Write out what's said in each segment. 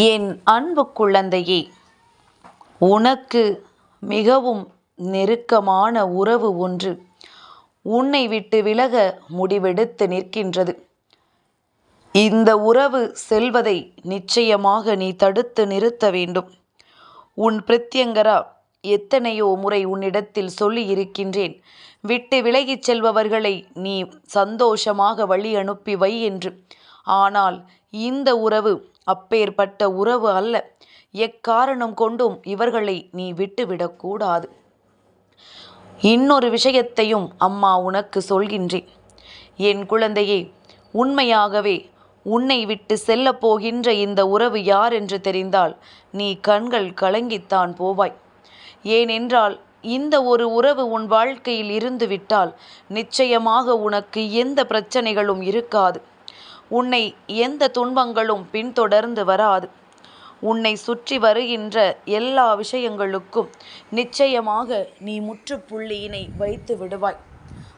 என் அன்பு குழந்தையே உனக்கு மிகவும் நெருக்கமான உறவு ஒன்று. உன்னை விட்டு விலக முடிவெடுத்து நிற்கின்றது. இந்த உறவு செல்வதை நிச்சயமாக நீ தடுத்து நிறுத்த வேண்டும். உன் பிரத்யங்கரா எத்தனையோ முறை உன்னிடத்தில் சொல்லி இருக்கின்றேன். விட்டு விலகிச் செல்பவர்களை நீ சந்தோஷமாக வழி அனுப்பி வை என்று. ஆனால் இந்த உறவு அப்பேற்பட்ட உறவு அல்ல. எக்காரணம் கொண்டும் இவர்களை நீ விட்டுவிடக்கூடாது இன்னொரு விஷயத்தையும் அம்மா உனக்கு சொல்கின்றேன். என் குழந்தையே உண்மையாகவே உன்னை விட்டு செல்லப் போகின்ற இந்த உறவு யார் என்று தெரிந்தால் நீ கண்கள் கலங்கித்தான் போவாய். ஏனென்றால் இந்த ஒரு உறவு உன் வாழ்க்கையில் இருந்து விட்டால் நிச்சயமாக உனக்கு எந்த பிரச்சனைகளும் இருக்காது. உன்னை எந்த துன்பங்களும் பின்தொடர்ந்து வராது. உன்னை சுற்றி வருகின்ற எல்லா விஷயங்களுக்கும் நிச்சயமாக நீ முற்றுப்புள்ளியினை வைத்து விடுவாய்.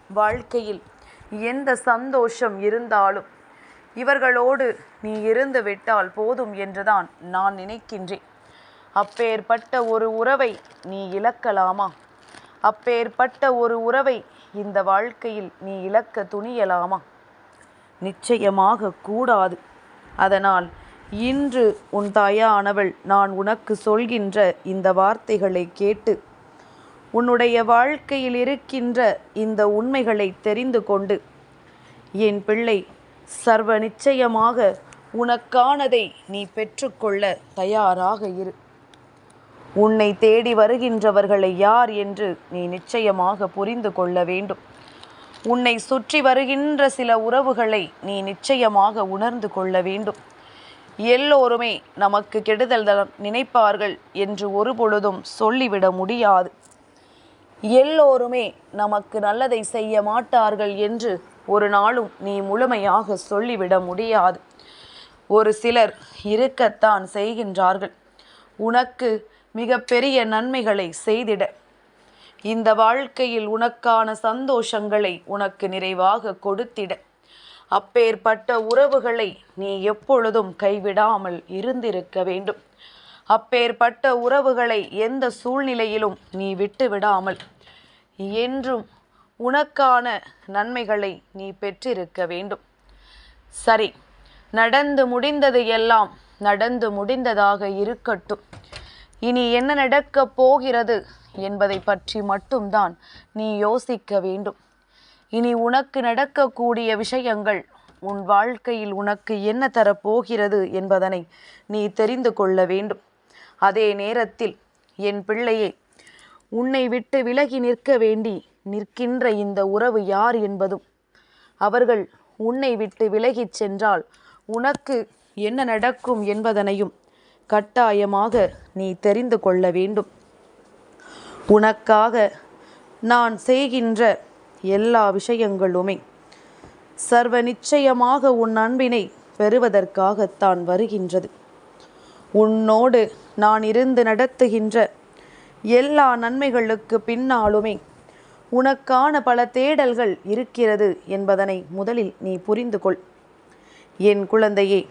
வாழ்க்கையில் எந்த சந்தோஷம் இருந்தாலும் இவர்களோடு நீ இருந்து விட்டால் போதும் என்றுதான் நான் நினைக்கின்றேன். அப்பேற்பட்ட ஒரு உறவை நீ இழக்கலாமா? அப்பேற்பட்ட ஒரு உறவை இந்த வாழ்க்கையில் நீ இழக்க துணியலாமா? நிச்சயமாக கூடாது. அதனால் இன்று உன் தாயானவள் நான் உனக்கு சொல்கின்ற இந்த வார்த்தைகளை கேட்டு உன்னுடைய வாழ்க்கையில் இருக்கின்ற இந்த உண்மைகளை தெரிந்து கொண்டு என் பிள்ளை சர்வ நிச்சயமாக உனக்கானதை நீ பெற்றுக்கொள்ள தயாராக இரு. உன்னை தேடி வருகின்றவர்களை யார் என்று நீ நிச்சயமாக புரிந்து கொள்ள வேண்டும். உன்னை சுற்றி வருகின்ற சில உறவுகளை நீ நிச்சயமாக உணர்ந்து கொள்ள வேண்டும். எல்லோருமே நமக்கு கெடுதல் தர நினைப்பார்கள் என்று ஒரு பொழுதும் சொல்லிவிட முடியாது. எல்லோருமே நமக்கு நல்லதை செய்ய மாட்டார்கள் என்று ஒரு நாளும் நீ முழுமையாக சொல்லிவிட முடியாது. ஒரு சிலர் இருக்கத்தான் செய்கின்றார்கள். உனக்கு மிகப்பெரிய நன்மைகளை செய்திட இந்த வாழ்க்கையில் உனக்கான சந்தோஷங்களை உனக்கு நிறைவாக கொடுத்திட. அப்பேற்பட்ட உறவுகளை நீ எப்பொழுதும் கைவிடாமல் இருந்திருக்க வேண்டும். அப்பேற்பட்ட உறவுகளை எந்த சூழ்நிலையிலும் நீ விட்டு விடாமல் என்றும் உனக்கான நன்மைகளை நீ பெற்றிருக்க வேண்டும். சரி நடந்து முடிந்தது எல்லாம் நடந்து முடிந்ததாக இருக்கட்டும். இனி என்ன நடக்கப் போகிறது? என்பதை பற்றி மட்டும்தான் நீ யோசிக்க வேண்டும். இனி உனக்கு நடக்கக்கூடிய விஷயங்கள் உன் வாழ்க்கையில் உனக்கு என்ன தரப்போகிறது என்பதனை நீ தெரிந்து கொள்ள வேண்டும். அதே நேரத்தில் என் பிள்ளையே உன்னை விட்டு விலகி நிற்க வேண்டி நிற்கின்ற இந்த உறவு யார் என்பதும் அவர்கள் உன்னை விட்டு விலகிச் சென்றால் உனக்கு என்ன நடக்கும் என்பதனையும் கட்டாயமாக நீ தெரிந்து கொள்ள வேண்டும். உனக்காக நான் செய்கின்ற எல்லா விஷயங்களுமே சர்வ நிச்சயமாக உன் அன்பினை பெறுவதற்காகத்தான் வருகின்றது. உன்னோடு நான் இருந்து நடத்துகின்ற எல்லா நன்மைகளுக்கு பின்னாலுமே உனக்கான பல தேடல்கள் இருக்கிறது என்பதனை முதலில் நீ புரிந்து கொள். என் குழந்தையே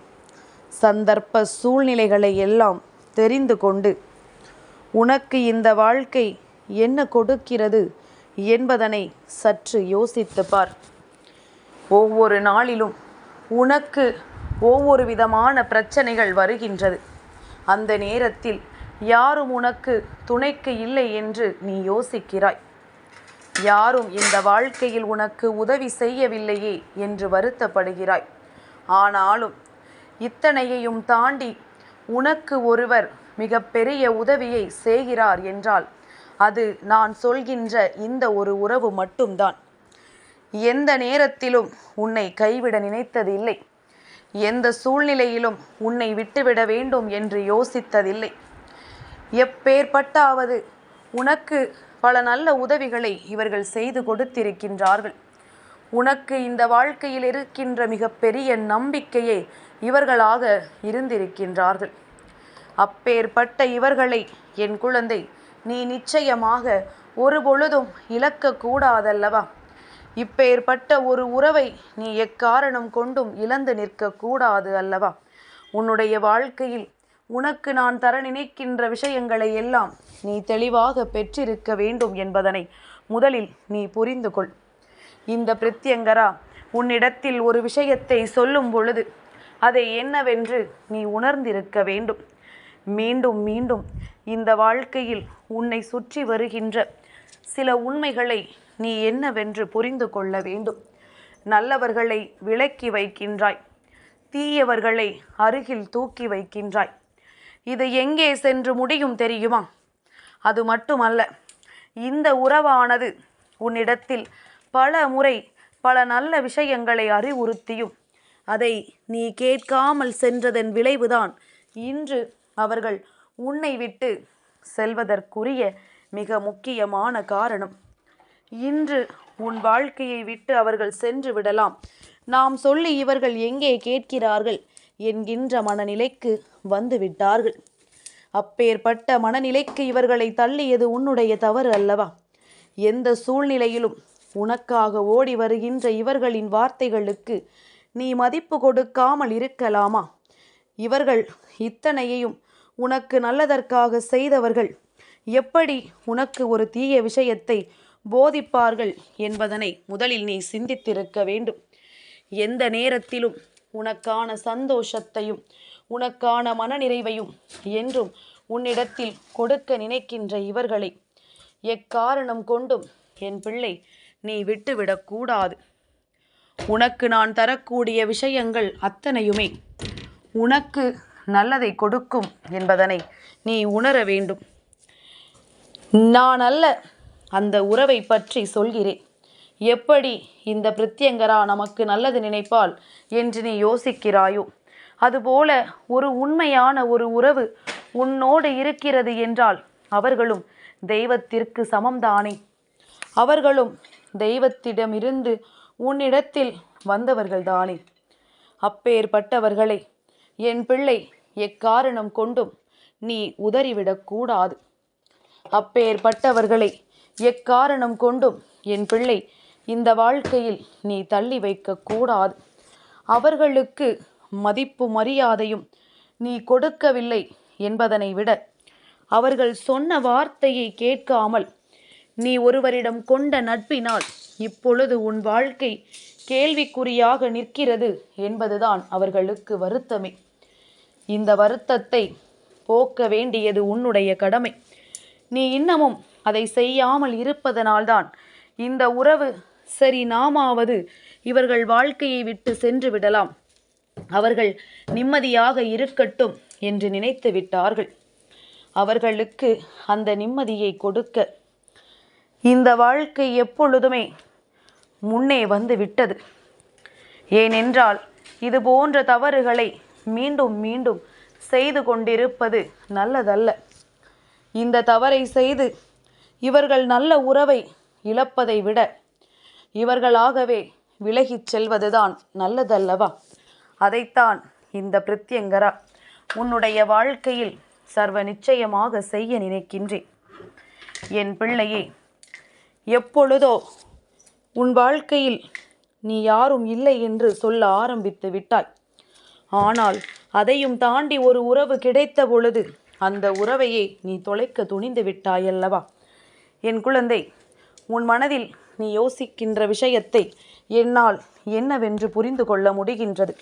சந்தர்ப்ப சூழ்நிலைகளை எல்லாம் தெரிந்து கொண்டு உனக்கு இந்த வாழ்க்கை என்ன கொடுக்கிறது என்பதனை சற்று யோசித்து பார். ஒவ்வொரு நாளிலும் உனக்கு ஒவ்வொரு விதமான பிரச்சனைகள் வருகின்றது. அந்த நேரத்தில் யாரும் உனக்கு துணைக்கு இல்லை என்று நீ யோசிக்கிறாய். யாரும் இந்த வாழ்க்கையில் உனக்கு உதவி செய்யவில்லையே என்று வருத்தப்படுகிறாய். ஆனாலும் இத்தனையையும் தாண்டி உனக்கு ஒருவர் மிகப்பெரிய உதவியை செய்கிறார் என்றால் அது நான் சொல்கின்ற இந்த ஒரு உறவு மட்டும்தான். எந்த நேரத்திலும் உன்னை கைவிட நினைத்ததில்லை. எந்த சூழ்நிலையிலும் உன்னை விட்டுவிட வேண்டும் என்று யோசித்ததில்லை. எப்பேற்பட்டாவது உனக்கு பல நல்ல உதவிகளை இவர்கள் செய்து கொடுத்திருக்கின்றார்கள். உனக்கு இந்த வாழ்க்கையில் இருக்கின்ற மிகப்பெரிய நம்பிக்கையே இவர்களாக இருந்திருக்கின்றார்கள். அப்பேற்பட்ட இவர்களை என் குழந்தை நீ நிச்சயமாக ஒரு பொழுதும் இழக்கக்கூடாதல்லவா இப்பேற்பட்ட ஒரு உறவை நீ எக்காரணம் கொண்டும் இழந்து நிற்கக்கூடாது அல்லவா? உன்னுடைய வாழ்க்கையில் உனக்கு நான் தர நினைக்கின்ற விஷயங்களை எல்லாம் நீ தெளிவாக பெற்றிருக்க வேண்டும் என்பதனை முதலில் நீ புரிந்து கொள். இந்த பிரத்யங்கரா உன்னிடத்தில் ஒரு விஷயத்தை சொல்லும் பொழுது அதை என்னவென்று நீ உணர்ந்திருக்க வேண்டும். மீண்டும் மீண்டும் இந்த வாழ்க்கையில் உன்னை சுற்றி வருகின்ற சில உண்மைகளை நீ என்னவென்று புரிந்து கொள்ள வேண்டும். நல்லவர்களை விலக்கி வைக்கின்றாய். தீயவர்களை அருகில் தூக்கி வைக்கின்றாய். இது எங்கே சென்று முடியும் தெரியுமா? அது மட்டுமல்ல இந்த உறவானது உன்னிடத்தில் பல முறை பல நல்ல விஷயங்களை அறிவுறுத்தியும் அதை நீ கேட்காமல் சென்றதன் விளைவுதான் இன்று அவர்கள் உன்னை விட்டு செல்வதற்குரிய மிக முக்கியமான காரணம். இன்று உன் வாழ்க்கையை விட்டு அவர்கள் சென்று விடலாம். நாம் சொல்லி இவர்கள் எங்கே கேட்கிறார்கள் என்கின்ற மனநிலைக்கு வந்து விட்டார்கள். அப்பேற்பட்ட மனநிலைக்கு இவர்களை தள்ளியது உன்னுடைய தவறு அல்லவா? எந்த சூழ்நிலையிலும் உனக்காக ஓடி வருகின்ற இவர்களின் வார்த்தைகளுக்கு நீ மதிப்பு கொடுக்காமல் இருக்கலாமா? இவர்கள் இத்தனையையும் உனக்கு நல்லதற்காக செய்தவர்கள் எப்படி உனக்கு ஒரு தீய விஷயத்தை போதிப்பார்கள் என்பதனை முதலில் நீ சிந்தித்திருக்க வேண்டும். எந்த நேரத்திலும் உனக்கான சந்தோஷத்தையும் உனக்கான மனநிறைவையும் என்றும் உன்னிடத்தில் கொடுக்க நினைக்கின்ற இவர்களை எக்காரணம் கொண்டும் என் பிள்ளை நீ விட்டுவிடக்கூடாது உனக்கு நான் தரக்கூடிய விஷயங்கள் அத்தனையுமே உனக்கு நல்லதை கொடுக்கும் என்பதனை நீ உணர வேண்டும். நான் அல்ல அந்த உறவை பற்றி சொல்கிறேன். எப்படி இந்த பிரத்யங்கரா நமக்கு நல்லது நினைப்பாள் என்று நீ யோசிக்கிறாயோ? அதுபோல ஒரு உண்மையான ஒரு உறவு உன்னோடு இருக்கிறது என்றால் அவர்களும் தெய்வத்திற்கு சமம்தானே. அவர்களும் தெய்வத்திடமிருந்து உன்னிடத்தில் வந்தவர்கள்தானே. அப்பேற்பட்டவர்களை என் பிள்ளை எக்காரணம் கொண்டும் நீ உதறிவிடக்கூடாது அப்பேற்பட்டவர்களை எக்காரணம் கொண்டும் என் பிள்ளை இந்த வாழ்க்கையில் நீ தள்ளி வைக்கக்கூடாது அவர்களுக்கு மதிப்பு மரியாதையும் நீ கொடுக்கவில்லை என்பதனை விட அவர்கள் சொன்ன வார்த்தையை கேட்காமல் நீ ஒருவரிடம் கொண்ட நட்பினால் இப்பொழுது உன் வாழ்க்கை கேள்விக்குறியாக நிற்கிறது என்பதுதான் அவர்களுக்கு வருத்தமே. இந்த வருத்தத்தை போக்க வேண்டியது உன்னுடைய கடமை. நீ இன்னமும் அதை செய்யாமல் இருப்பதனால்தான் இந்த உறவு சரி நாமாவது இவர்கள் வாழ்க்கையை விட்டு சென்று விடலாம். அவர்கள் நிம்மதியாக இருக்கட்டும் என்று நினைத்து விட்டார்கள். அவர்களுக்கு அந்த நிம்மதியை கொடுக்க இந்த வாழ்க்கை எப்பொழுதுமே முன்னே வந்து விட்டது. ஏனென்றால் இது போன்ற தவறுகளை மீண்டும் மீண்டும் செய்து கொண்டிருப்பது நல்லதல்ல. இந்த தவறை செய்து இவர்கள் நல்ல உறவை இழப்பதை விட இவர்களாகவே விலகிச் செல்வதுதான் நல்லதல்லவா? அதைத்தான் இந்த பிரத்யங்கரா உன்னுடைய வாழ்க்கையில் சர்வ நிச்சயமாக செய்ய நினைக்கின்றேன். என் பிள்ளையே எப்பொழுதோ உன் வாழ்க்கையில் நீ யாரும் இல்லை என்று சொல்ல ஆரம்பித்து விட்டாய். ஆனால் அதையும் தாண்டி ஒரு உறவு கிடைத்த பொழுது அந்த உறவையே நீ தொலைக்க துணிந்து விட்டாயல்லவா? என் குழந்தை உன் மனதில் நீ யோசிக்கின்ற விஷயத்தை என்னால் என்னவென்று புரிந்து கொள்ள முடிகின்றது.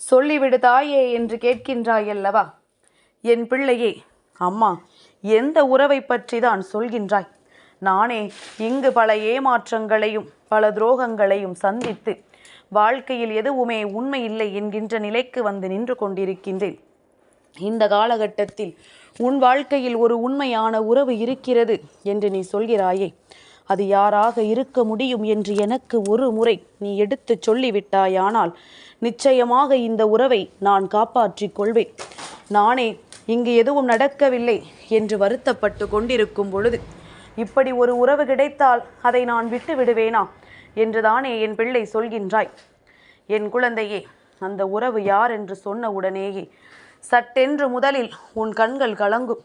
சொல்லிவிடு தாயே என்று கேட்கின்றாயல்லவா? என் பிள்ளையே அம்மா எந்த உறவை பற்றி தான் சொல்கின்றாய்? நானே இங்கு பல ஏமாற்றங்களையும் பல துரோகங்களையும் சந்தித்து வாழ்க்கையில் எதுவுமே உண்மை இல்லை என்கின்ற நிலைக்கு வந்து நின்று கொண்டிருக்கின்றேன். இந்த காலகட்டத்தில் உன் வாழ்க்கையில் ஒரு உண்மையான உறவு இருக்கிறது என்று நீ சொல்கிறாயே அது யாராக இருக்க முடியும் என்று எனக்கு ஒரு முறை நீ எடுத்து சொல்லிவிட்டாயானால் நிச்சயமாக இந்த உறவை நான் காப்பாற்றிக் கொள்வேன். நானே இங்கு எதுவும் நடக்கவில்லை என்று வருத்தப்பட்டு கொண்டிருக்கும் பொழுது இப்படி ஒரு உறவு கிடைத்தால் அதை நான் விட்டு விடுவேனா? என்றுதானே என் பிள்ளை சொல்கின்றாய். என் குழந்தையே அந்த உறவு யார் என்று சொன்ன உடனேயே சட்டென்று முதலில் உன் கண்கள் கலங்கும்.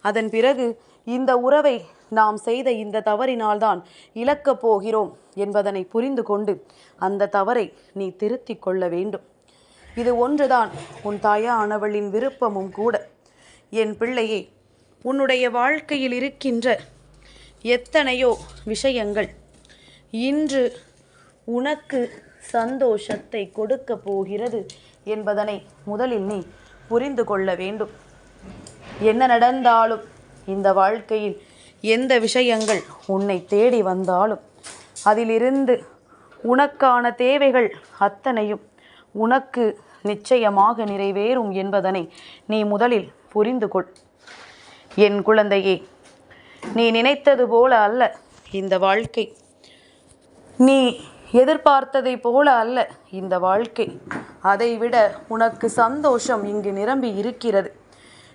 அதன் பிறகு இந்த உறவை நாம் செய்த இந்த தவறினால்தான் இழக்கப் போகிறோம் என்பதனை புரிந்து கொண்டு அந்த தவறை நீ திருத்திக் கொள்ள வேண்டும். இது ஒன்றுதான் உன் தாயானவளின் விருப்பமும் கூட. என் பிள்ளையே உன்னுடைய வாழ்க்கையில் இருக்கின்ற எத்தனையோ விஷயங்கள். இன்று உனக்கு சந்தோஷத்தை கொடுக்க போகிறது என்பதனை முதலில் நீ புரிந்து கொள்ள வேண்டும். என்ன நடந்தாலும் இந்த வாழ்க்கையில் எந்த விஷயங்கள் உன்னை தேடி வந்தாலும் அதிலிருந்து உனக்கான தேவைகள் அத்தனையும் உனக்கு நிச்சயமாக நிறைவேறும் என்பதனை நீ முதலில் புரிந்து கொள். என் குழந்தையே நீ நினைத்தது போல அல்ல இந்த வாழ்க்கை. நீ எதிர்பார்த்ததை போல அல்ல இந்த வாழ்க்கை. அதைவிட உனக்கு சந்தோஷம் இங்கு நிரம்பி இருக்கிறது.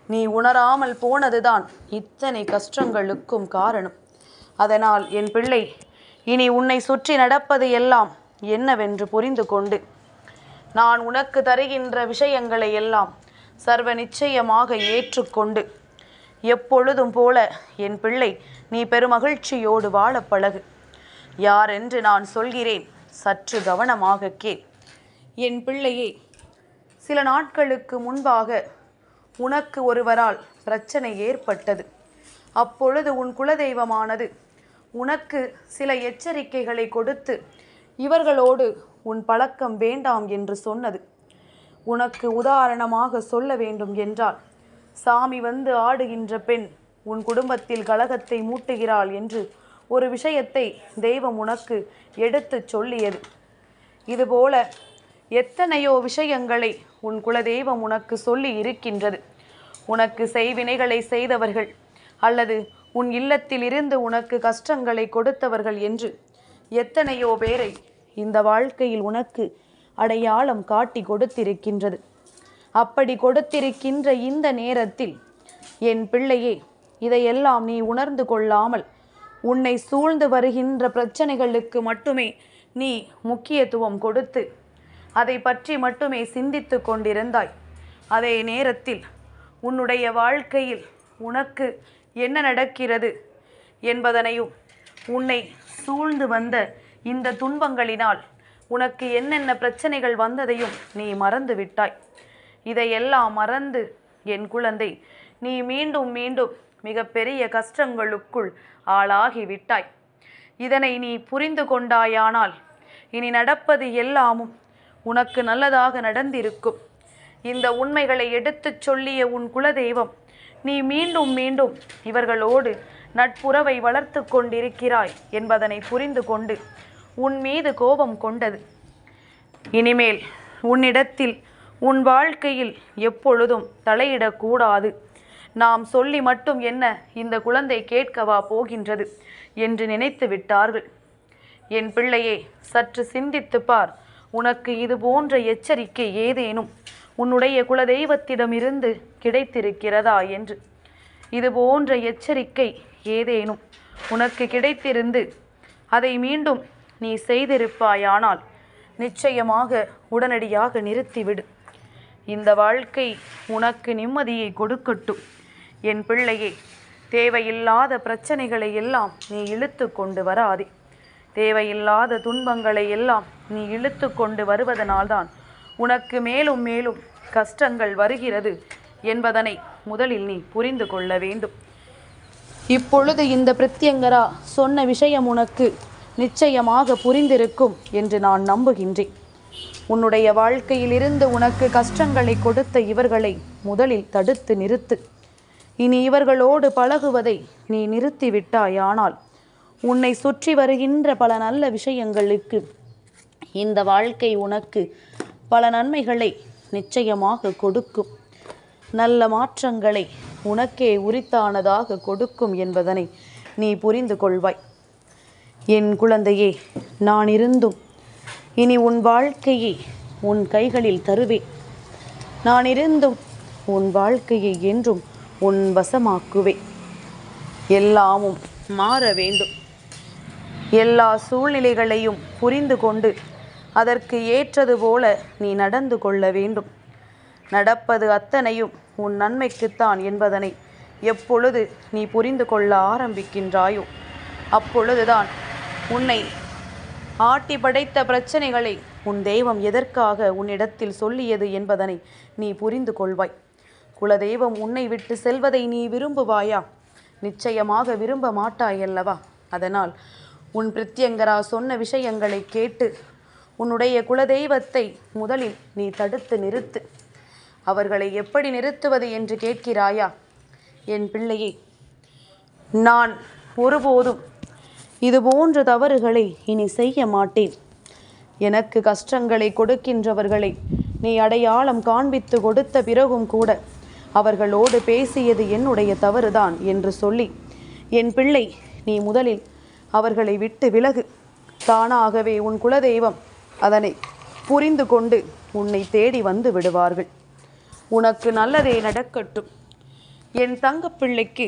நீ உணராமல் போனதுதான் இத்தனை கஷ்டங்களுக்கும் காரணம். அதனால் என் பிள்ளை இனி உன்னை சுற்றி நடப்பது எல்லாம் என்னவென்று புரிந்து கொண்டு. நான் உனக்கு தருகின்ற விஷயங்களை எல்லாம் சர்வ நிச்சயமாக ஏற்றுக்கொண்டு. எப்பொழுதும் போல என் பிள்ளை நீ பெருமகிழ்ச்சியோடு வாழ பழகு. யாரென்று நான் சொல்கிறேன் சற்று கவனமாக கே என் பிள்ளையே சில நாட்களுக்கு முன்பாக உனக்கு ஒருவரால் பிரச்சனை ஏற்பட்டது. அப்பொழுது உன் குலதெய்வமானது உனக்கு சில எச்சரிக்கைகளை கொடுத்து இவர்களோடு உன் பழக்கம் வேண்டாம் என்று சொன்னது. உனக்கு உதாரணமாக சொல்ல வேண்டும் என்றால் சாமி வந்து ஆடுகின்ற பெண் உன் குடும்பத்தில் கலகத்தை மூட்டுகிறாள் என்று ஒரு விஷயத்தை தெய்வம் உனக்கு எடுத்துச் சொல்லியது. இதுபோல எத்தனையோ விஷயங்களை உன் குலதெய்வம் உனக்கு சொல்லி இருக்கின்றது. உனக்கு செய்வினைகளை செய்தவர்கள் அல்லது உன் இல்லத்தில் இருந்து உனக்கு கஷ்டங்களை கொடுத்தவர்கள் என்று எத்தனையோ பேரை இந்த வாழ்க்கையில் உனக்கு அடையாளம் காட்டி கொடுத்திருக்கின்றது. அப்படி கொடுத்திருக்கின்ற இந்த நேரத்தில் என் பிள்ளையே இதையெல்லாம் நீ உணர்ந்து கொள்ளாமல் உன்னை சூழ்ந்து வருகின்ற பிரச்சனைகளுக்கு மட்டுமே நீ முக்கியத்துவம் கொடுத்து அதை பற்றி மட்டுமே சிந்தித்து கொண்டிருந்தாய். அதே நேரத்தில் உன்னுடைய வாழ்க்கையில் உனக்கு என்ன நடக்கிறது என்பதனையும் உன்னை சூழ்ந்து வந்த இந்த துன்பங்களினால் உனக்கு என்னென்ன பிரச்சனைகள் வந்ததையும் நீ மறந்து விட்டாய் இதையெல்லாம் மறந்து என் குழந்தை நீ மீண்டும் மீண்டும் மிகப்பெரிய கஷ்டங்களுக்குள் ஆளாகி விட்டாய் இதனை நீ புரிந்து கொண்டாயானால் இனி நடப்பது எல்லாமும் உனக்கு நல்லதாக நடந்திருக்கும். இந்த உண்மைகளை எடுத்துச் சொல்லிய உன் குலதெய்வம் நீ மீண்டும் மீண்டும் இவர்களோடு நட்புறவை வளர்த்து கொண்டிருக்கிறாய் என்பதனை புரிந்து கொண்டு உன் மீது கோபம் கொண்டது. இனிமேல் உன்னிடத்தில் உன் வாழ்க்கையில் எப்பொழுதும் தலையிடக்கூடாது. நாம் சொல்லி மட்டும் என்ன இந்த குழந்தை கேட்கவா போகின்றது என்று நினைத்து விட்டார்கள். என் பிள்ளையே சற்று சிந்தித்து பார். உனக்கு இது போன்ற எச்சரிக்கை ஏதேனும் உன்னுடைய குலதெய்வத்திடமிருந்து கிடைத்திருக்கிறதா என்று. இது போன்ற எச்சரிக்கை ஏதேனும் உனக்கு கிடைத்திருந்து அதை மீண்டும் நீ செய்திருப்பாயானால் நிச்சயமாக உடனடியாக நிறுத்திவிடு. இந்த வாழ்க்கை உனக்கு நிம்மதியை கொடுக்கட்டும். என் பிள்ளையே தேவையில்லாத பிரச்சனைகளை எல்லாம் நீ இழுத்து கொண்டு வராதே. தேவையில்லாத துன்பங்களை எல்லாம் நீ இழுத்து கொண்டு வருவதனால்தான் உனக்கு மேலும் மேலும் கஷ்டங்கள் வருகிறது என்பதனை முதலில் நீ புரிந்து கொள்ள வேண்டும். இப்பொழுது இந்த பிரத்யங்கரா சொன்ன விஷயம் உனக்கு நிச்சயமாக புரிந்திருக்கும் என்று நான் நம்புகின்றேன். உன்னுடைய வாழ்க்கையிலிருந்து உனக்கு கஷ்டங்களை கொடுத்த இவர்களை முதலில் தடுத்து நிறுத்து. இனி இவர்களோடு பழகுவதை நீ நிறுத்திவிட்டாயானால் உன்னை சுற்றி வருகின்ற பல நல்ல விஷயங்களுக்கு இந்த வாழ்க்கை உனக்கு பல நன்மைகளை நிச்சயமாக கொடுக்கும். நல்ல மாற்றங்களை உனக்கே உரித்தானதாக கொடுக்கும் என்பதனை நீ புரிந்து கொள்வாய். என் குழந்தையே நான் இருந்தும் இனி உன் வாழ்க்கையை உன் கைகளில் தருவேன். நான் இருந்தும் உன் வாழ்க்கையை என்றும் உன் வசமாக்குவேன். எல்லாமும் மாற வேண்டும். எல்லா சூழ்நிலைகளையும் புரிந்து கொண்டு அதற்கு ஏற்றது போல நீ நடந்து கொள்ள வேண்டும். நடப்பது அத்தனையும் உன் நன்மைக்குத்தான் என்பதனை எப்பொழுது நீ புரிந்து கொள்ள ஆரம்பிக்கின்றாயோ அப்பொழுதுதான் உன்னை ஆட்டி படைத்த பிரச்சனைகளை உன் தெய்வம் எதற்காக உன்னிடத்தில் சொல்லியது என்பதனை நீ புரிந்து கொள்வாய். குலதெய்வம் உன்னை விட்டு செல்வதை நீ விரும்புவாயா? நிச்சயமாக விரும்ப மாட்டாயல்லவா அதனால் உன் பிரித்யங்கரா சொன்ன விஷயங்களை கேட்டு உன்னுடைய குலதெய்வத்தை முதலில் நீ தடுத்து நிறுத்து. அவர்களை எப்படி நிறுத்துவது என்று கேட்கிறாயா? என் பிள்ளையே நான் ஒருபோதும் இது போன்ற தவறுகளை இனி செய்ய மாட்டேன். எனக்கு கஷ்டங்களை கொடுக்கின்றவர்களை நீ அடையாளம் காண்பித்து கொடுத்த பிறகும் கூட அவர்களோடு பேசியது என்னுடைய தவறுதான் என்று சொல்லி என் பிள்ளை நீ முதலில் அவர்களை விட்டு விலகு. தானாகவே உன் குலதெய்வம் அதனை புரிந்து கொண்டு உன்னை தேடி வந்து விடுவார்கள். உனக்கு நல்லதே நடக்கட்டும். என் தங்கப்பிள்ளைக்கு